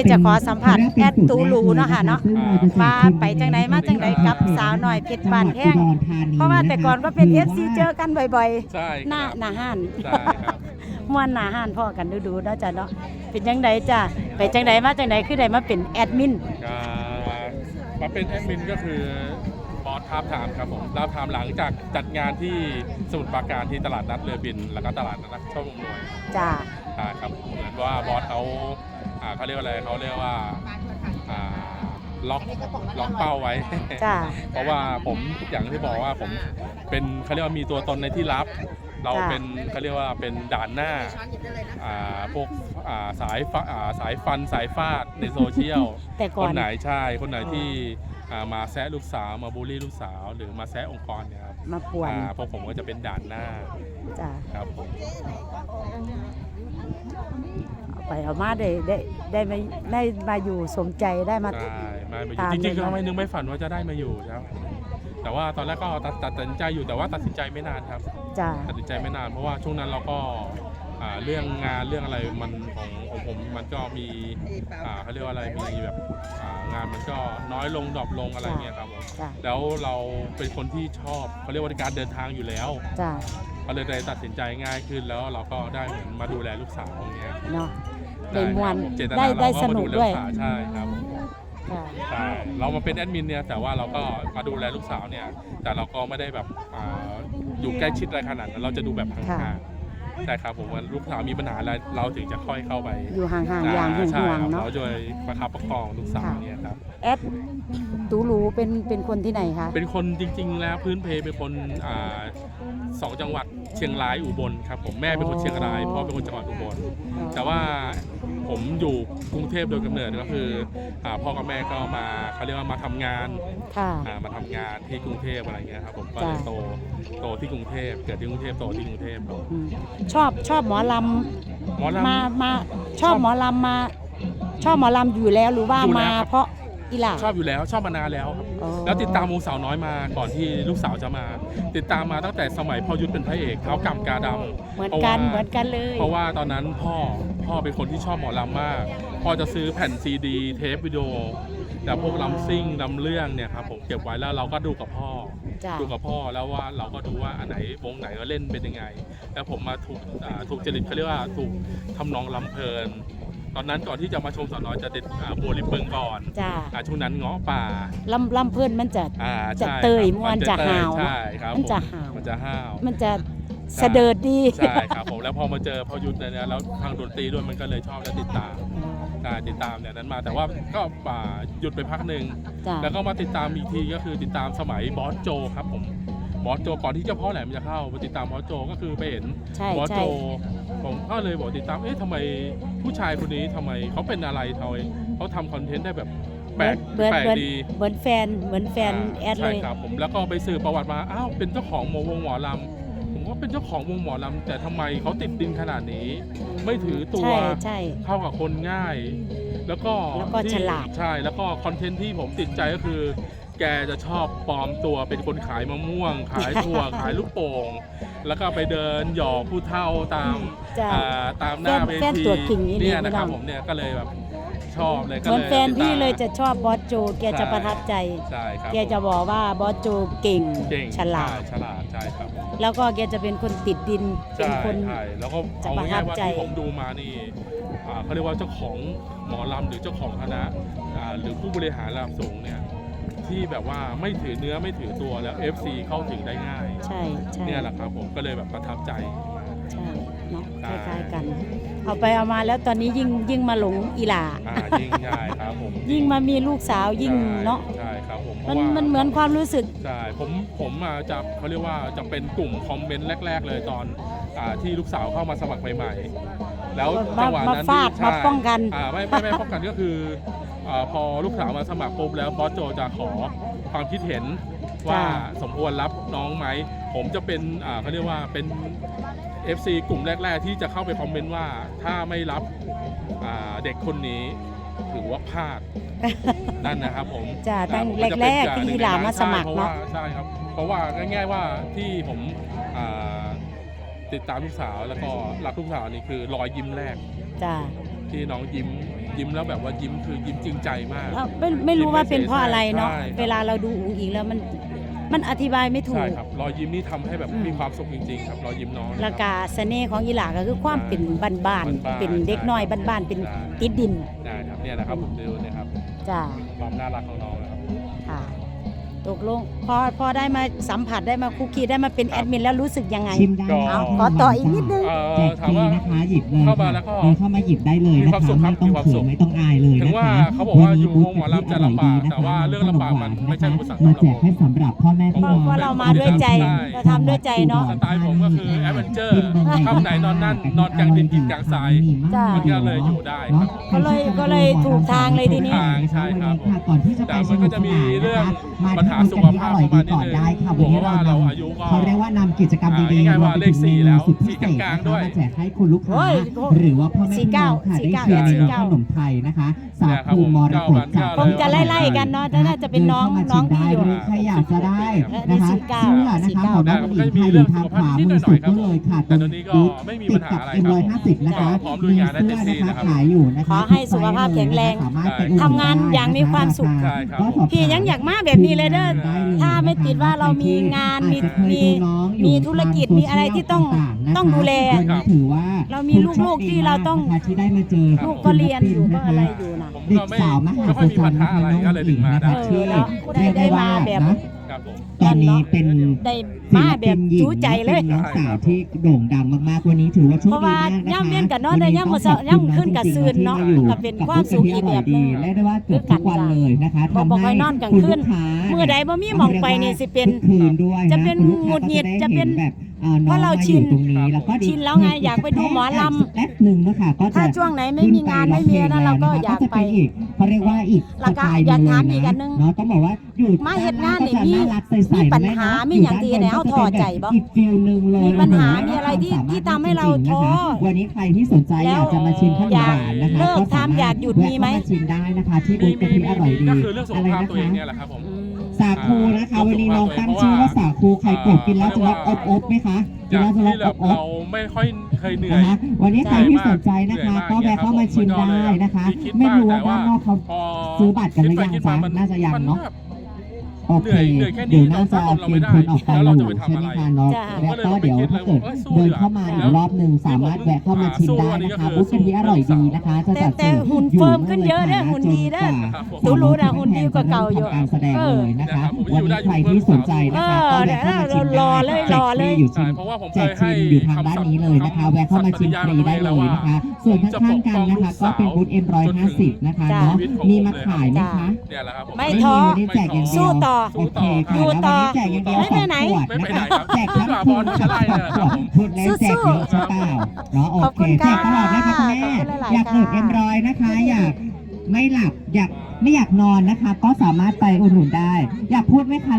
ที่จะขอสัมผัสแอดตูลูเนาะค่ะเนาะว่าไปจังไหนมาจังไหนกับสาวหน่อยเพชรบานแห้งเพราะว่าแต่ก่อนก็เป็น FC เจอกันบ่อยใช่ๆ หน้าหน้าห้านใช่ครับ ม่วนหน้าห้านพ่อกันดูๆเนาะจ้ะเนาะเป็นจังไดจ้ะไปจังไดมาจังไดคือได้มาเป็นแอดมินอ่ามาเป็นแอดมินก็คือบอสทาบถามครับผมทาบถามหลังจากจัดงานที่สมุทรปราการที่ตลาดนัดเรือบิน แล้วก็ตลาดนัดช่องลมหน่วยจ้ะ อ่าครับเหมือนว่าบอสเขา อ่าเขาเรียกว่าอะไรเขาเรียกว่าอ่าล็อกล็อกเป้าไว้ จ้ะ เพราะว่าผมอย่างที่บอกว่าผมเป็นเขาเรียกว่ามีตัวตนในที่ลับ เราเป็นเขาเรียกว่าเป็นด่านหน้าอ่าพวกอ่าสายฟาอ่าสายฟันสายฟาดในโซเชียลแต่คก่อน นไหนใช่คนไหนที่อ่ามาแซะลูกสาวมาบูลลี่ลูกสาว หรือมาแซะองค์กรเนี่ยครับมาป่วนอ่าพวกผมก็จะเป็นด่านหน้าจ้ะ ครับผมเอา ไปเอามาได้ได้ได้มาได้มาอยู่สมใจได้มาใช่มามาอตายู่มจริงๆเลยนะทำไมนึกไม่ฝันว่าจะได้มาอยู่ครับ แต่ว่าตอนแรกก็ตัดตัดสินใจอยู่แต่ว่าตัดสินใจไม่นานครับ จ้ะตัดสินใจไม่นานเพราะว่าช่วงนั้นเราก็อ่าเรื่องงานเรื่องอะไรมันของของผมมันก็มีอ่าเขาเรียกว่าอะไรมีแบบอ่างานมันก็น้อยลงดรอปลงอะไรเงี้ยครับผมจ้ะแล้วเราเป็นคนที่ชอบเขาเรียกว่าการเดินทางอยู่แล้วจ้ะก็เลยได้ตัดสินใจง่ายขึ้นแล้วเราก็ได้เหมือนมาดูแลลูกสาวอย่างเงี้ย เนาะ ได้มวนครับผมเจตนาได้ได้เราสนุกด้วยมาแลลูสาใช่ครับจ้ะใช่เรามาเป็นแอดมินเนี่ยแต่ว่าเราก็มาดูแลลูกสาวเนี่ย แต่เราก็ไม่ได้แบบอ่าอยู่ใกล้ชิดอะไรขนาดนั้นเราจะดูแบบห่างๆใช่ครับผมว่าลูกสาวมีปัญหาอะไรเราถึงจะค่อยเข้าไปอยู่ห่างๆอย่างห่ใช่วงครับๆเนาะ เราจะประคับประคองลูกสาวเนี่ยครับ แอดตูรูเป็นเป็นคนที่ไหนคะ เป็นคนจริง ๆ แล้วพื้นเพเป็นคนอ่าสองจังหวัดเชียงรายอุบลครับผมแม่เป็นคนเชียงรายพ่อเป็นคนจังหวัดอุบล แต่ว่า ผมอยู่กรุงเทพโดยกำเนิดก็คืออาพ่อกับแม่ก็มาเขาเรียกว่ามาทำงานค่ะอ่ามาทำงานที่กรุงเทพอะไรเงี้ยครับผมก็เลยจ้ะโตโตที่กรุงเทพเกิดที่กรุงเทพโตที่กรุงเทพครับอืมชอบชอบหมอลหมอำลำมามาชอบหมอลำมาชอบหมอลำอยู่แล้วหรือว่าอยู่แล้มาวครับเพราะ อีหล่าชอบอยู่แล้วชอบมานานแล้วครับอ๋อ แล้วติดตามวงสาวน้อยมาก่อนที่ลูกสาวจะมา ติดตามมาตั้งแต่สมัยพ่อยุทธเป็นพระเอกเขากำกาดำเหมือนกันพราะว่าเหมือนกันเลยเพราะว่าตอนนั้นพ่อพ่อเป็นคนที่ชอบหมอลำมาก พ่อจะซื้อแผ่นซีดีเทปวิดีโอ แต่พวกลำซิ่งลำเรื่องเนี่ยครับผมเก็บไว้แล้วเราก็ดูกับพ่อ จ้ะดูกับพ่อแล้วว่าเราก็ดูว่าอันไหนวงไหนก็เล่นเป็นยังไง แล้วผมมาถูกอ่าถูกจริตเขาเรียกว่าถูกทำนองลำเพลิน ตอนนั้นก่อนที่จะมาชมสาวน้อยจะเด็ดอ่าบัวริมเบิงก่อนจ้ะอ่าช่วงนั้นเงาะป่าลำลำเพื่อนมันจะ อ่าจะใช่เตยครับม่วนนจะเตยห่าวใช่ครับมันจะผห่าว มันจะห้าวมันจะเสดิร์ดดี ใช่ครับผมแล้วพอมาเจอพ่อยุทธเนี่ยแล้วทางดนตรีด้วยมันก็เลยชอบและติดตามใช่ติดตามเนี่ยนั้นมาแต่ว่าก็อ่าหยุดไปพักหนึ่งจ้ะแล้วก็มาติดตามอีกทีก็คือติดตามสมัยบอสโจครับผม บอสโจก่อนที่เจ้าพ่อแหลมจะเข้ามาติดตามบอสโจก็คือไปเห็นใช่บอสใช่ โจผมก็เลยบอกติดตามเอ๊ะทำไมผู้ชายคนนี้ทำไมเขาเป็นอะไรทำไมเขาทำคอนเทนต์ได้แบบแปลกเหมือนแปลกเหมือน ดีเหมือนแฟนเหมือนแฟนแอดเลใช่ย ครับผมแล้วก็ไปสืบประวัติมาอ้าวเป็นเจ้าของวงหมอลำผมว่าเป็นเจ้าของวงหมอลำแต่ทำไมเขาติดดินขนาดนี้ ไม่ถือตัว ใช่ใช่ เข้ากับคนง่าย แล้วก็แล้วก็ที่ฉลาด ใช่ แล้วก็คอนเทนต์ที่ผมติดใจก็คือ แกจะชอบปลอมตัวเป็นคนขายมะม่วง ขายถั่ว ขายลูกโป่ง แล้วก็ไปเดินหยอกผู้เฒ่าตามจ้ะอ่าตามหน้าแฟนเวแฟนทีตัวจริงนี่เนี่ยเลยนะครับพี่น้อง ผมเนี่ยก็เลยแบบชอบเลยก็เหมือนเลยแฟนพี่ติดตามเลยจะชอบบอสโจแกจะใช่ประทับใจ ใช่ครับแกจะบอกว่าบอสโจเก่งเก่งฉลาด ใช่ฉลาดใช่ครับแล้วก็แกจะเป็นคนติดดินเป็ใช่นคน ใช่แล้วก็จะเอาประทัง่ายบๆว่าใจ ที่ผมดูมานี่อ่าเขาเรียกว่าเจ้าของหมอลำหรือเจ้าของคณะอ่าหรือผู้บริหารระดับสูงเนี่ย ที่แบบว่าไม่ถือเนื้อไม่ถือตัวแล้ว FC เข้าถึงได้ง่าย ใช่ใช่เนี่ยแหละครับผมก็เลยแบบประทับใจ ใช่เนาะใช่คล้ายๆกัน เอาไปเอามาแล้วตอนนี้ยิ่งยิ่งมาหลงอีหลาอ่ายิ่งใหญ่ครับผมยิ่งมามีลูกสาวยิ่งใช่เนาะใช่ครับผมเพมันราะว่ามันเหมือนความรู้สึก ใช่ผมผมอะจะเขาเรียกว่าจะเป็นกลุ่มคอมเมนต์แรก ๆ เลยตอนอ่าที่ลูกสาวเข้ามาสมัครใหม่ๆแล้วมาจังหวะมานั้นฟาดที่มาใช่ป้องกัน อ่าไม่ไม่ไม่ป้องกันก็คือ อ่าพอลูกสาวมาสมัครปุ๊บแล้วบอสโจจะขอความคิดเห็นว่าจ้าสมควรรับน้องไหม ผมจะเป็นอ่าเขาเรียกว่าเป็น FC กลุ่มแรก ๆ ที่จะเข้าไปคอมเมนต์ว่าถ้าไม่รับอ่าเด็กคนนี้ถือว่าพลาดนั่นนะครับผมจ้ะตั้งอ่าผมจะแรเป็นกๆอย่งที่นึ่งหลานในมาสมัครใช่เพราะว่าเนาะใช่ครับ เพราะว่าง่ายๆว่าที่ผมอ่าติดตามลูกสาวแล้วก็รักลูกสาวนี่คือรอยยิ้มแรก จ้า ที่น้องยิ้ม ยิ้มแล้วแบบว่ายิ้มคือยิ้มจริงใจมากเอ้าไม่ไม่รู้ว่าเป็นเพราะอะไรเนาะใช่ครับ เวลาเราดูอุ๋งอิงแล้วมันมันอธิบายไม่ถูใช่ก ครับรอยยิ้มนี่ทำให้แบบอืมมีความสุขจริงๆครับรอยยิ้มน้องนะแล้วคก็รับเสน่ห์ของอีหลาก็คือความเป็นบ้านบ้านๆ ๆเป็นเด็กน้อยบ้านๆ เป็นใช่ ติดดินได้ครับเนี่ยนะครับผมดูเนะครับจ้าความน่ารักของน้องนะครับ ค่ะ ตกลงพอพอได้มาสัมผัสได้มาคุกคีได้มาเป็นแอดมินแล้วรู้สึกยังไง ชิมได้ก็นะคะขอต่ออีกนิดนึง เอ่อแจกฟถามรีว่า นะคะหยิบเลยเข้ามาค่ะแล้วก็เดินเข้ามาหยิบได้เลยมีนะความสุคะขครับไม่ต้องมีความเขิสุนขไม่ต้องอายเลยถึนะงว่าคะเขาบอกว่าอยู่บูธวงหมอลำจะลำบากอร่อยดีนะคะแต่ว่าเรื่องลำบากมันไม่ใช่อุปสรรคมาสำหรับแจกให้สำหรับพ่อแม่พี่น้องเพราะเรามาด้วยใจใช่เราทำด้วยใจเนาะสไตล์ผมก็คือแอดเวนเจอร์ค่ำไหนนอนนั่นนอนกลางดินกินกลางทราย จ้ะ มันก็เลยอยู่ได้ครับ ก็เลยก็เลยถูกทางเลยทีนี้ทางใช่ครับค่ะก่อนที่จะไปแต่มันก็จะมีเรื่องปัญหาสุขภาพอร่อยเข้าดีมานิดก่อนนึงได้ค่ะบวัวนกนี้ว่าเราเรานำอายุก็เขาเรียกว่านำกิจกรรมดีอ่าๆง่ายๆว่าเลขสี่แล้วสุดพิเศษสี่กลางๆด้วยมาแจกให้คุณลูกค้าโอ้ยหรือว่าพ่อแม่พี่น้องค่ะสี่ได้เก้าเชียร์สี่ในเก้าขนมไทยนะคะ สาเนี่ยครับคูมรกตจากผมคงจะไล่ๆกันเนาะแต่น่าจะเป็นน้องน้องที่อยู่ใครอยากจะได้และนะคะสี่เก้าเสื้อนะสี่คะเก้าของน้องหญิงไทยอยู่ทางขวามือสุดก็เลยค่ะแต่ตอนนี้ก็ไม่มีปัญหาอะไรติดครับกับ M150 นะคะพร้อมลุยงานได้เต็มที่สื้อนะครับขายอยู่นะคะขอให้สุขภาพแข็งแรงสามารถไปอุดหนุนทำงานอย่างมีความสุขใช่ครับก็สอบถมพี่ยังอยากมาแบบนี้เลยเด้อได้เลยถ้าไม่ติดว่าเรามีงานมีอาจจะเคยมีดูน้องอยู่มีธุรกิจมีอะไรที่ต้องตามโซเชียลต้องดูแลต่างๆนะคะวันนี้ถือว่าเรามีลูกๆที่เราต้องนะคะที่ได้มาเจอลูกก็เรียนอยู่ก็อะไรอยู่นะผมเด็ก็กไม่สาวมหาไม่ค่อยมีปัญหาอะไรก็เลยถึงมาได้เออแล้วได้ได้มาแบบ ครับผมตอนนี้เป็นได้มาแบบจูใจเลยน้องสาวที่โด่งดังมากๆวันนี้ถือว่าโชคเพราะดีว่ามากนะคะย่ำเวียนกับนอนได้ย่ำมื้อเช้าย่ำขึ้นกับซืนเนาะก็เป็นความสุขอีกแบบหนึ่งและได้ว่าเกือบทุกวันเลยนะคะบอกทำบอกให้ให้นอนกลางคุณคืลูนกค้าเมื่อใดบ่มีหม่องไปนี่สิเป็นทุกคืนด้วยจะเป็นคุณลูกค้าหงุดหงิดก็จะเป็นได้ห็แบบอ่อน้อง เพราะเรามชินอยู่ตรงนี้แล้วก็ชินแล้วไงอยากไปดูหมอลำแป๊บหนึ่งนะคะก็จะถ้าช่วงไหนไม่มีงานไม่มีนะเราก็อยากไปจะเป็นอีกเขาเรียกว่าอีกแล้วก็สไตล์หอยากนึ่งถามเลอีกอันหนึ่งเนาะต้องบอกว่าอยู่มาเฮ็ดงานนี่ก็จะมีน่รักใสๆมีปัญหาแเนะมีอย่างที่ไหนเอาท้อใจบ่อีกฟิลหนึ่งเลยมีปัญหาโอ้โมีอะไรที่ควสมที่ทำให้เราจงๆท้อนะคะวันนี้ใครที่สนใจอยากจะมาชิมขนมหวานนะคะอยากเลิกก็สามารถทำอยากหยุดมีไหมแวะเข้าาชิมได้นะคะ ที่บูมีธกะมีทิอร่อยดีมีก็คือเรื่องสุขอะไรภาพนะตัวเองคะเนี่ยแหละครับผมอืม สาคูนะคะ วันนี้น้องตั้งชื่อว่าสาคูไข่กบกินแล้วจะรับอบอบๆไหมคะกิอนย่างแล้วจะที่รับแบอบบอบเราไม่ค่อยเคยเหนื่อยนะคะวันนี้ใครที่สนใจนะคะ ก็แวะเข้ามาชิมได้นะคะ ไม่รู้ว่าด้านนอกเขาพอซื้อบัตรกันหรือยังคิดไปคิดจ๊ะมมัน่าจะยังเนอะมัแบบ โอเคเหนื่อยเหนื่อยแค่นี้เดี๋ยวน่าจะเราเกทำณฑ์คนออกไปเราอจะยู่ไปทำใช่ไหมอะไรคะเนาะจ้ะแล้วก็เดี๋ยวถ้าเกิดเดินเข้ามาอีกรอบหนึ่งสามารถแวะเข้ามาชิมได้นะคะบุฟเฟ่ที่อร่อยดีนะคะ จะแต่จัดแต่หุ่นเฟิร์มขึ้นเยอะเด้อหุ่นดีเด้อตูรู้นะหุ่นดีกว่าเก่าอยู่ทำการแสดงเลยนะคะเออวันนี้ใครที่สนใจนะคะเอก็อแวะเข้ามาชิมรได้อเลยแจรกอฟเลรียอยู่ที่ใช่เพราะว่าผมแจเคกยฟให้รีอยู่ทางด้านนี้เลยนะคะ แวะเข้ามาชิมฟรีได้เลยนะคะ ส่วนข้างๆกันนะคะ ก็เป็นบูธ M150 นะคะจ้ะเนาะมีมาขายไหมคะเนี่ยแหละครับผมไม่ท้อวันนี้แจกอย่างเดียวสู้ต่อโอเคค่ะอยู่แล้วต่วันอนี้แจกอย่างเดียวไม่สไปองไหนขวดไม่ไปนะไหนคะครับแจกทั้งที่คืบอนลนะคะจะไล่เนี่ยแหละครับผม พูดแล้วแจกเยอะใช่เปล่าเนาะโอขอบเคคุณแจกตลอดนะคะคุณค่ะแม่ ขอบคุณหลายๆอยากดื่มค่ะ เอ็มร้อยนะคะ อยากไม่หลับอยากไม่อยากนอนนะคะ ก็สามารถไปอุดหนุนได้ อยากพูดไหมคะ